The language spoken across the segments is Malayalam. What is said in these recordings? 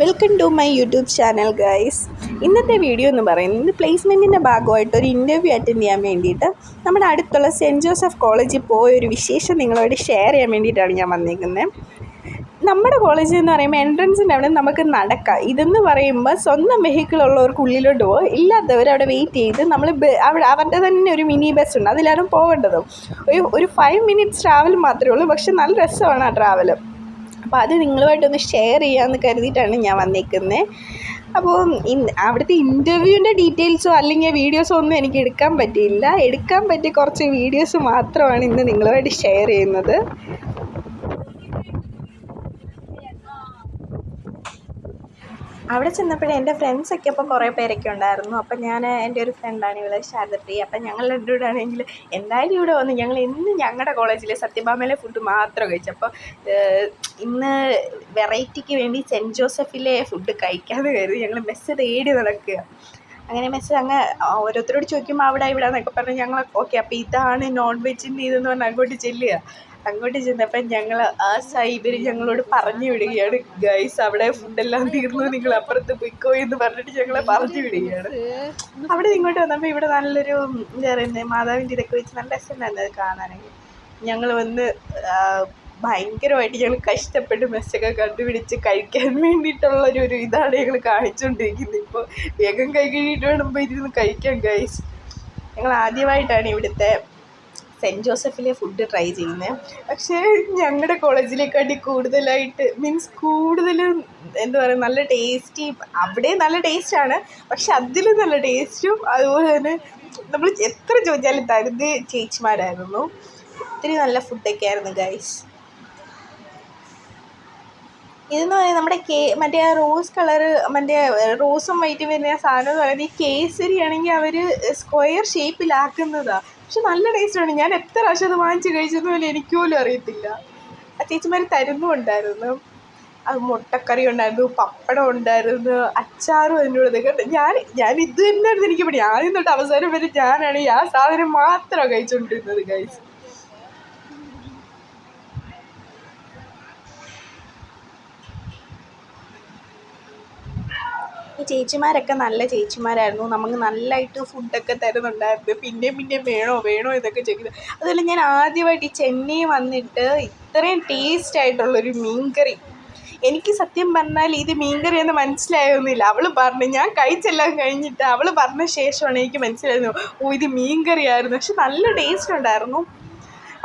Welcome to my YouTube channel guys ഇന്നത്തെ വീഡിയോ എന്ന് പറയുന്നത് പ്ലേസ്മെന്റിന്റെ ഭാഗമായിട്ട് ഒരു ഇന്റർവ്യൂ അറ്റൻഡ് ചെയ്യാൻ വേണ്ടിയിട്ട് നമ്മുടെ അടുത്തുള്ള സെന്റ് ജോസഫ് കോളേജിൽ പോയ ഒരു വിശേഷം നിങ്ങളോട് ഷെയർ ചെയ്യാൻ വേണ്ടിയിട്ടാണ് ഞാൻ വന്നിരിക്കുന്നത് നമ്മുടെ കോളേജ് എന്ന് പറയുമ്പോൾ എൻട്രൻസിന്റെ അവിടെ നമുക്ക് നടക്കാം. ഇതെന്ന് പറയുമ്പോൾ സ്വന്തം വെഹിക്കിൾ ഉള്ളവർക്ക് ഉള്ളിലോട്ട് പോകും ഇല്ലാത്തവർ അവിടെ വെയിറ്റ് ചെയ്ത് നമ്മൾ അവിടെ അവരുടെ തന്നെ ഒരു മിനി ബസ് ഉണ്ട്. അതിലാണ് പോകേണ്ടത്. ഒരു ഒരു ഫൈവ് മിനിറ്റ്സ് ട്രാവൽ മാത്രമേ ഉള്ളൂ. പക്ഷെ നല്ല രസമാണ് ആ ട്രാവൽ അപ്പോൾ അത് നിങ്ങളുമായിട്ടൊന്ന് ഷെയർ ചെയ്യാമെന്ന് കരുതിയിട്ടാണ് ഞാൻ വന്നേക്കുന്നത് അപ്പോൾ അവിടുത്തെ ഇന്റർവ്യൂവിന്റെ ഡീറ്റെയിൽസോ അല്ലെങ്കിൽ വീഡിയോസോ ഒന്നും എനിക്ക് എടുക്കാൻ പറ്റിയില്ല. എടുക്കാൻ പറ്റിയ കുറച്ച് വീഡിയോസ് മാത്രമാണ് ഇന്ന് നിങ്ങളുമായിട്ട് ഷെയർ ചെയ്യുന്നത്. അവിടെ ചെന്നപ്പോഴേ എന്റെ ഫ്രണ്ട്സൊക്കെ അപ്പോൾ കുറേ പേരൊക്കെ ഉണ്ടായിരുന്നു. അപ്പം ഞാൻ എന്റെ ഒരു ഫ്രണ്ടാണ് ഇവിടെ ശാരദപ്രിയ അപ്പം ഞങ്ങൾ ആണെങ്കിൽ എന്തായാലും ഇവിടെ വന്ന് ഞങ്ങൾ ഇന്ന് ഞങ്ങളുടെ കോളേജിലെ സത്യഭാമയിലെ ഫുഡ് മാത്രം കഴിച്ചു. അപ്പോൾ ഇന്ന് വെറൈറ്റിക്ക് വേണ്ടി സെന്റ് ജോസഫിലെ ഫുഡ് കഴിക്കാതെ കരുതി ഞങ്ങൾ മെസ്സ് തേടി നടക്കുക. അങ്ങനെ മെസ്സ് അങ്ങ് ഓരോരുത്തരോട് ചോദിക്കുമ്പോൾ അവിടെ ഇവിടെ എന്നൊക്കെ പറഞ്ഞ് ഞങ്ങൾ ഓക്കെ അപ്പോൾ ഇതാണ് നോൺ വെജിന്റെ ഇതെന്ന് പറഞ്ഞ് അങ്ങോട്ട് ചെല്ലുക. അങ്ങോട്ട് ചെന്നപ്പോൾ ഞങ്ങൾ ആ സൈബർ ഞങ്ങളോട് പറഞ്ഞു വിടുകയാണ്. ഗൈസ് അവിടെ ഫുഡെല്ലാം തീർന്നു. നിങ്ങൾ അപ്പുറത്ത് പൊയ്ക്കോ എന്ന് പറഞ്ഞിട്ട് ഞങ്ങളെ പറഞ്ഞു വിടുകയാണ്. അവിടെ ഇങ്ങോട്ട് വന്നപ്പോൾ ഇവിടെ നല്ലൊരു എന്താ പറയുന്നത് മാതാവിന്റെ ഇതൊക്കെ വെച്ച് നല്ല രസമുണ്ടായിരുന്നു അത് കാണാനൊക്കെ ഞങ്ങൾ വന്ന് ഭയങ്കരമായിട്ട് ഞങ്ങൾ കഷ്ടപ്പെട്ട് മെസ്സൊക്കെ കണ്ടുപിടിച്ച് കഴിക്കാൻ വേണ്ടിയിട്ടുള്ളൊരു ഒരു ഇതാണ് ഞങ്ങൾ കാണിച്ചുകൊണ്ടിരിക്കുന്നത് ഇപ്പോൾ വേഗം കൈ കഴിയിട്ട് വേണം ഇരുന്ന് കഴിക്കാൻ ഗൈസ് ഞങ്ങൾ ആദ്യമായിട്ടാണ് ഇവിടുത്തെ സെന്റ് ജോസഫിലെ ഫുഡ് ട്രൈ ചെയ്യുന്നത് പക്ഷേ ഞങ്ങളുടെ കോളേജിലേക്കാട്ടി കൂടുതലായിട്ട് മീൻസ് കൂടുതലും എന്താ പറയുക നല്ല ടേസ്റ്റി അവിടെ നല്ല ടേസ്റ്റാണ് പക്ഷെ അതിലും നല്ല ടേസ്റ്റും അതുപോലെ തന്നെ നമ്മൾ എത്ര ചോദിച്ചാലും തരുത് ചേച്ചിമാരായിരുന്നു. ഒത്തിരി നല്ല ഫുഡൊക്കെ ആയിരുന്നു ഗൈസ് ഇതെന്ന് പറയുന്നത് നമ്മുടെ കേ മറ്റേ ആ റോസ് കളറ് മറ്റേ റോസും വൈറ്റും വരുന്ന സാധനം എന്ന് പറയുന്നത് ഈ കേസരി ആണെങ്കിൽ അവർ സ്ക്വയർ ഷേപ്പിലാക്കുന്നതാണ് പക്ഷെ നല്ല ടേസ്റ്റാണ് ഞാൻ എത്ര പ്രാവശ്യം അത് വാങ്ങിച്ച് കഴിച്ചെന്ന് പോലും എനിക്ക് പോലും അറിയത്തില്ല. ആ ചേച്ചിമാർ തരുന്നുണ്ടായിരുന്നു അത് മുട്ടക്കറി ഉണ്ടായിരുന്നു പപ്പടം ഉണ്ടായിരുന്നു അച്ചാറും അതിന്റെ കൂടെ ഞാൻ ഞാൻ ഇത് തന്നെ എനിക്ക് പണി. ആദ്യം തൊട്ട് അവസാനം വരെ ഞാനാണ് ആ സാധനം മാത്രമാണ് കഴിച്ചുകൊണ്ടിരുന്നത് ഗൈസ് ഈ ചേച്ചിമാരൊക്കെ നല്ല ചേച്ചിമാരായിരുന്നു. നമുക്ക് നല്ലതായിട്ട് ഫുഡൊക്കെ തരുന്നുണ്ടായിരുന്നു. പിന്നെയും പിന്നെയും വേണോ വേണോ ഇതൊക്കെ ചോദിക്കുന്നത് അതുപോലെ ഞാൻ ആദ്യമായിട്ട് ഈ ചെന്നൈ വന്നിട്ട് ഇത്രയും ടേസ്റ്റ് ആയിട്ടുള്ളൊരു മീൻകറി. എനിക്ക് സത്യം പറഞ്ഞാൽ ഇത് മീൻകറി എന്ന് മനസ്സിലായൊന്നുമില്ല. അവൾ പറഞ്ഞു ഞാൻ കഴിച്ചെല്ലാം കഴിഞ്ഞിട്ട് അവൾ പറഞ്ഞ ശേഷമാണ് എനിക്ക് മനസ്സിലായിരുന്നു ഓ ഇത് മീൻകറിയായിരുന്നു. പക്ഷെ നല്ല ടേസ്റ്റ് ഉണ്ടായിരുന്നു.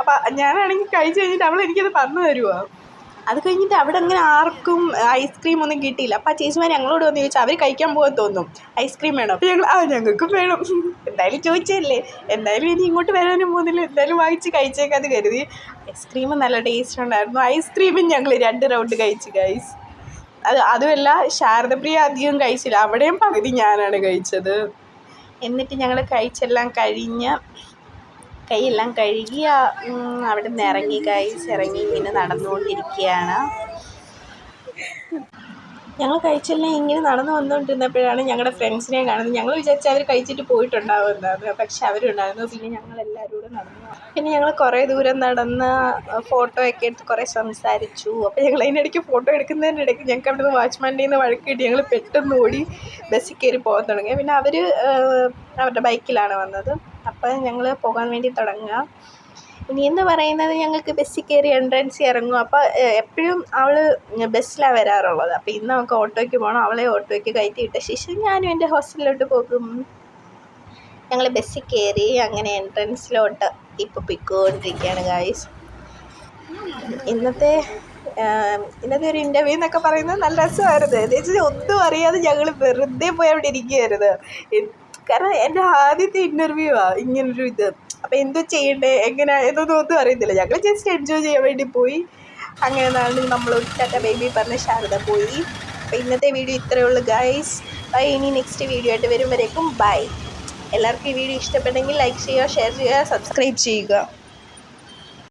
അപ്പം ഞാനാണെങ്കിൽ കഴിച്ച് കഴിഞ്ഞിട്ട് അവൾ എനിക്കത് പറഞ്ഞു തരുമോ അത് കഴിഞ്ഞിട്ട് അവിടെ അങ്ങനെ ആർക്കും ഐസ്ക്രീം ഒന്നും കിട്ടിയില്ല. അപ്പം ആ ചേച്ചിമാർ ഞങ്ങളോട് വന്ന് ചോദിച്ചാൽ അവർ കഴിക്കാൻ പോകാൻ തോന്നും ഐസ്ക്രീം വേണം? ഞങ്ങൾ ആ ഞങ്ങൾക്കും വേണം. എന്തായാലും ചോദിച്ചല്ലേ എന്തായാലും ഇനി ഇങ്ങോട്ട് വരാനും പോകുന്നില്ല. എന്തായാലും വാങ്ങിച്ച് കഴിച്ചേക്കാന്ന് കരുതി. ഐസ്ക്രീം നല്ല ടേസ്റ്റ് ഉണ്ടായിരുന്നു. ഐസ്ക്രീമും ഞങ്ങൾ രണ്ട് റൗണ്ട് കഴിച്ചു ഗൈസ് അത് അതുമല്ല ശാരദപ്രിയ അധികം കഴിച്ചില്ല. അവിടെയും പകുതി ഞാനാണ് കഴിച്ചത്. എന്നിട്ട് ഞങ്ങൾ കഴിച്ചെല്ലാം കഴിഞ്ഞ് കൈയെല്ലാം കഴുകി അവിടെ നിന്ന് ഇറങ്ങി കഴിച്ച് ഇറങ്ങി ഇങ്ങനെ നടന്നുകൊണ്ടിരിക്കുകയാണ്. ഞങ്ങൾ കഴിച്ചെല്ലാം ഇങ്ങനെ നടന്നു വന്നുകൊണ്ടിരുന്നപ്പോഴാണ് ഞങ്ങളുടെ ഫ്രണ്ട്സിനെ കാണുന്നത്. ഞങ്ങൾ വിചാരിച്ചു അവർ കഴിച്ചിട്ട് പോയിട്ടുണ്ടാവുമെന്നാണ് പക്ഷെ അവരുണ്ടായിരുന്നു പിന്നെ ഞങ്ങൾ എല്ലാവരും കൂടെ നടന്നു. പിന്നെ ഞങ്ങൾ കുറേ ദൂരം നടന്ന് ഫോട്ടോ ഒക്കെ എടുത്ത് കുറേ സംസാരിച്ചു. അപ്പോൾ ഞങ്ങൾ അതിനിടയ്ക്ക് ഫോട്ടോ എടുക്കുന്നതിനിടയ്ക്ക് ഞങ്ങൾക്ക് അവിടെ നിന്ന് വാച്ച്മാന്റെ നിന്ന് ഞങ്ങൾ പെട്ടെന്ന് ഓടി ബസ്സിൽ കയറി പോകാൻ തുടങ്ങി. പിന്നെ അവർ അവരുടെ ബൈക്കിലാണ് വന്നത്. അപ്പോൾ ഞങ്ങൾ പോകാൻ വേണ്ടി തുടങ്ങുക. ഇനി എന്ന് പറയുന്നത് ഞങ്ങൾക്ക് ബസ്സിൽ കയറി എൻട്രൻസ് ഇറങ്ങും. അപ്പോൾ എപ്പോഴും അവൾ ബസ്സിലാണ് വരാറുള്ളത്. അപ്പോൾ ഇന്ന് നമുക്ക് ഓട്ടോയ്ക്ക് പോകണം അവളെ ഓട്ടോയ്ക്ക് കയറ്റി വിട്ട ശേഷം ഞാനും എന്റെ ഹോസ്റ്റലിലോട്ട് പോകും. ഞങ്ങൾ ബസ്സിൽ കയറി അങ്ങനെ എൻട്രൻസിലോട്ട് ഇപ്പോൾ പിക്കോണ്ടിരിക്കുകയാണ് ഗായ്സ് ഇന്നത്തെ ഇന്നത്തെ ഒരു ഇന്റർവ്യൂ എന്നൊക്കെ പറയുന്നത് നല്ല രസമായിരുന്നു. എന്ന് വെച്ചാൽ ഒന്നും അറിയാതെ ഞങ്ങൾ വെറുതെ പോയി അവിടെ ഇരിക്കുകയായിരുന്നു. കാരണം എന്റെ ആദ്യത്തെ ഇന്റർവ്യൂ ആ ഇങ്ങനൊരു ഇത്. അപ്പോൾ എന്തോ ചെയ്യണ്ടേ എങ്ങനെ എന്നൊന്നും ഒന്നും അറിയത്തില്ല. ഞങ്ങൾ ജസ്റ്റ് എൻജോയ് ചെയ്യാൻ വേണ്ടി പോയി. അങ്ങനെ നാളെ നമ്മൾ ഒറ്റ ബേബി പറഞ്ഞ ശാരദ പോയി. അപ്പോൾ ഇന്നത്തെ വീഡിയോ ഇത്രയേ ഉള്ളൂ ഗൈസ് ബൈ ഇനി നെക്സ്റ്റ് വീഡിയോ ആയിട്ട് വരും വരേക്കും ബൈ എല്ലാവർക്കും ഈ വീഡിയോ ഇഷ്ടപ്പെട്ടെങ്കിൽ ലൈക്ക് ചെയ്യുക ഷെയർ ചെയ്യുക സബ്സ്ക്രൈബ് ചെയ്യുക.